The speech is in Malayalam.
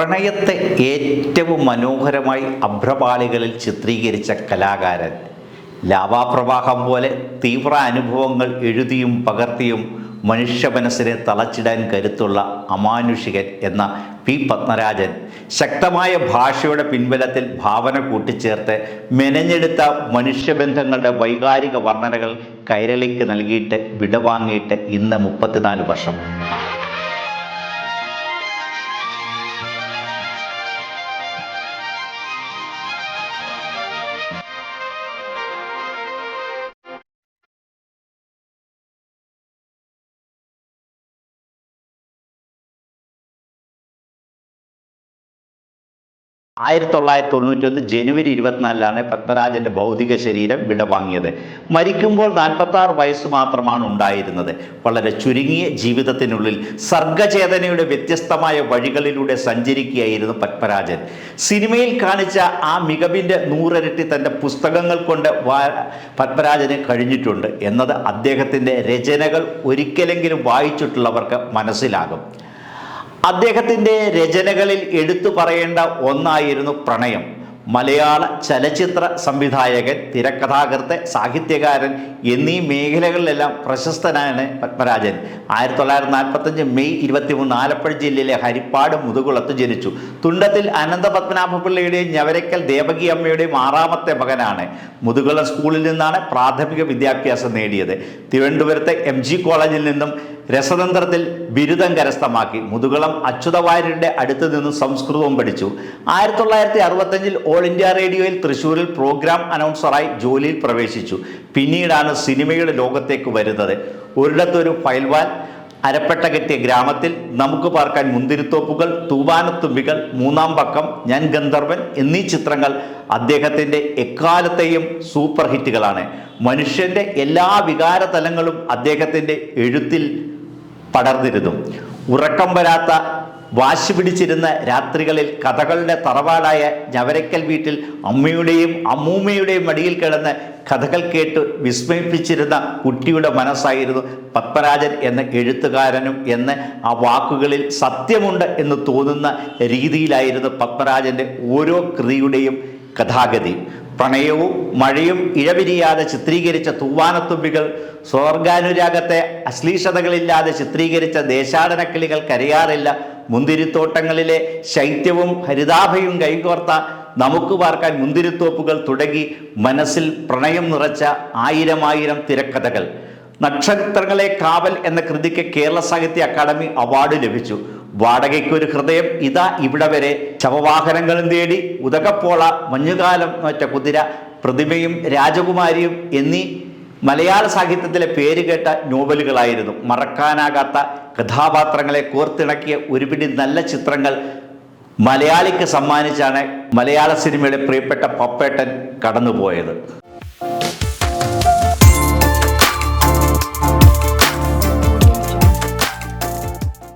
പ്രണയത്തെ ഏറ്റവും മനോഹരമായി അഭ്രപാളികളിൽ ചിത്രീകരിച്ച കലാകാരൻ. ലാവാപ്രവാഹം പോലെ തീവ്ര അനുഭവങ്ങൾ എഴുതിയും പകർത്തിയും മനുഷ്യ മനസ്സിനെ തളച്ചിടാൻ കരുത്തുള്ള അമാനുഷികൻ എന്ന പി. പത്മരാജൻ ശക്തമായ ഭാഷയുടെ പിൻബലത്തിൽ ഭാവന കൂട്ടിച്ചേർത്ത് മെനഞ്ഞെടുത്ത മനുഷ്യബന്ധങ്ങളുടെ വൈകാരിക വർണനകൾ കൈരളിക്ക് നൽകിയിട്ട് വിടവാങ്ങിയിട്ട് ഇന്ന് മുപ്പത്തിനാല് വർഷം. ആയിരത്തി തൊള്ളായിരത്തി തൊണ്ണൂറ്റൊന്ന് ജനുവരി ഇരുപത്തിനാലിലാണ് പത്മരാജന്റെ ഭൗതിക ശരീരം വിടവാങ്ങിയത്. മരിക്കുമ്പോൾ നാൽപ്പത്തി ആറ് വയസ്സ് മാത്രമാണ് ഉണ്ടായിരുന്നത്. വളരെ ചുരുങ്ങിയ ജീവിതത്തിനുള്ളിൽ സർഗചേതനയുടെ വ്യത്യസ്തമായ വഴികളിലൂടെ സഞ്ചരിക്കുകയായിരുന്നു പത്മരാജൻ. സിനിമയിൽ കാണിച്ച ആ മികവിന്റെ നൂറരട്ടി തന്റെ പുസ്തകങ്ങൾ കൊണ്ട് പത്മരാജന് കഴിഞ്ഞിട്ടുണ്ട്. എന്നത് അദ്ദേഹത്തിന്റെ രചനകൾ ഒരിക്കലെങ്കിലും വായിച്ചിട്ടുള്ളവർക്ക് മനസ്സിലാകും. അദ്ദേഹത്തിന്റെ രചനകളിൽ എടുത്തു പറയേണ്ട ഒന്നായിരുന്നു പ്രണയം. മലയാള ചലച്ചിത്ര സംവിധായകൻ തിരക്കഥാകൃത്ത് സാഹിത്യകാരൻ എന്നീ മേഖലകളിലെല്ലാം പ്രശസ്തനാണ് പത്മരാജൻ. ആയിരത്തി തൊള്ളായിരത്തി നാൽപ്പത്തഞ്ച് മെയ് ഇരുപത്തി മൂന്ന് ആലപ്പുഴ ജില്ലയിലെ ഹരിപ്പാട് മുതുകുളത്ത് ജനിച്ചു. തുണ്ടത്തിൽ അനന്ത പത്മനാഭപിള്ളയുടെയും ഞവരക്കൽ ദേവകി അമ്മയുടെയും ആറാമത്തെ മകനാണ്. മുതുകുളം സ്കൂളിൽ നിന്നാണ് പ്രാഥമിക വിദ്യാഭ്യാസം നേടിയത്. തിരുവനന്തപുരത്തെ എം കോളേജിൽ നിന്നും രസതന്ത്രത്തിൽ ബിരുദം കരസ്ഥമാക്കി. മുതുകുളം അച്യുതവാര്യരുടെ അടുത്ത് നിന്ന് സംസ്കൃതവും പഠിച്ചു. ആയിരത്തി തൊള്ളായിരത്തി അറുപത്തഞ്ചിൽ ഓൾ ഇന്ത്യ റേഡിയോയിൽ തൃശ്ശൂരിൽ പ്രോഗ്രാം അനൗൺസറായി ജോലിയിൽ പ്രവേശിച്ചു. പിന്നീടാണ് സിനിമയുടെ ലോകത്തേക്ക് വരുന്നത്. ഒരിടത്തൊരു ഫയൽവാൻ അരപ്പെട്ട കെട്ടിയ ഗ്രാമത്തിൽ നമുക്ക് പാർക്കാൻ മുന്തിരിത്തോപ്പുകൾ തൂവാനത്തുമ്പികൾ മൂന്നാം പക്കം ഞാൻ ഗന്ധർവൻ എന്നീ ചിത്രങ്ങൾ അദ്ദേഹത്തിന്റെ എക്കാലത്തെയും സൂപ്പർ ഹിറ്റുകളാണ്. മനുഷ്യന്റെ എല്ലാ വികാരതലങ്ങളും അദ്ദേഹത്തിന്റെ എഴുത്തിൽ പടർന്നിരുന്നു. ഉറക്കം വരാത്ത വാശി പിടിച്ചിരുന്ന രാത്രികളിൽ കഥകളുടെ തറവാടായ ഞവരക്കൽ വീട്ടിൽ അമ്മയുടെയും അമ്മൂമ്മയുടെയും മടിയിൽ കിടന്ന് കഥകൾ കേട്ട് വിസ്മയിപ്പിച്ചിരുന്ന കുട്ടിയുടെ മനസ്സായിരുന്നു പത്മരാജൻ എന്ന എഴുത്തുകാരനും എന്ന് ആ വാക്കുകളിൽ സത്യമുണ്ട് എന്ന് തോന്നുന്ന രീതിയിലായിരുന്നു പത്മരാജന്റെ ഓരോ കൃതിയുടെയും കഥാഗതി. പ്രണയവും മഴയും ഇഴവിരിയാതെ ചിത്രീകരിച്ച തൂവാനത്തുമ്പികൾ സ്വർഗാനുരാഗത്തെ അശ്ലീഷതകളില്ലാതെ ചിത്രീകരിച്ച ദേശാടനക്കിളികൾ കരയാറില്ല. മുന്തിരിത്തോട്ടങ്ങളിലെ ശൈത്യവും ഹരിതാഭയും കൈകോർത്ത നമുക്ക് പാർക്കാൻ മുന്തിരിത്തോപ്പുകൾ തുടങ്ങി മനസ്സിൽ പ്രണയം നിറച്ച ആയിരം ആയിരം തിരക്കഥകൾ. നക്ഷത്രങ്ങളെ കാവൽ എന്ന കൃതിക്ക് കേരള സാഹിത്യ അക്കാദമി അവാർഡ് ലഭിച്ചു. വാടകയ്ക്കൊരു ഹൃദയം ഇതാ ഇവിടെ വരെ. ശവവാഹനങ്ങളും തേടി ഉദകപ്പോള മഞ്ഞുകാലം മറ്റ കുതിര പ്രതിമയും രാജകുമാരിയും എന്നീ മലയാള സാഹിത്യത്തിലെ പേരുകേട്ട നോവലുകളായിരുന്നു. മറക്കാനാകാത്ത കഥാപാത്രങ്ങളെ കോർത്തിണക്കിയ ഒരുപിടി നല്ല ചിത്രങ്ങൾ മലയാളിക്ക് സമ്മാനിച്ചാണ് മലയാള സിനിമയുടെ പ്രിയപ്പെട്ട പപ്പേട്ടൻ കടന്നുപോയത്.